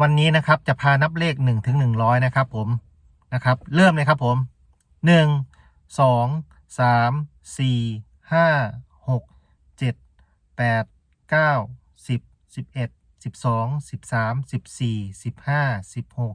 วันนี้นะครับจะพานับเลขหนึ่งถึงหนึ่งร้อยนะครับผมนะครับเริ่มเลยครับผมหนึ่งสองสามสี่ห้าหกเจ็ดแปดเก้าสิบสิบเอ็ดสิบสองสิบสามสิบสี่สิบห้าสิบหก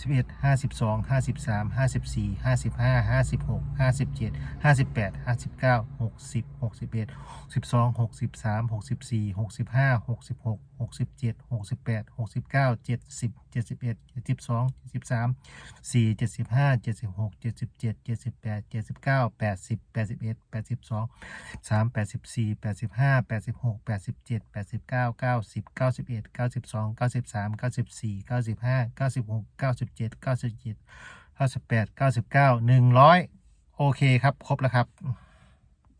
สิบเอ็ดห้าสิบสองห้าสิบสามห้าสิบสี่ห้าสิบห้าห้าสิบหกห้าสิบเจ็ดห้าสิบแปดห้าสิบเก้าหกสิบหกสิบเอ็ดสิบสองหกสิบสามหกสิบสี่หกสิบห้าหกสิบหกหกสิบเจ็ดหกสิบแปดหกสิบเก้าเจ็ดสิบเจ็ดสิบเอ็ดเจ็ดสิบสองเจ็ดสิบสามสี่เจ็ดสิบห้าเจ็ดสิบหกเจ็ดสิบเจ็ดเจ็ดสิบแปดเจ็ดสิบเก้าแปดสิบแปดสิบเอ็ดแปดสิบสองสามแปดสิบสี่แปดสิบห้าแปดส97 97 98 99 100 โอเคครับ ครบแล้วครับ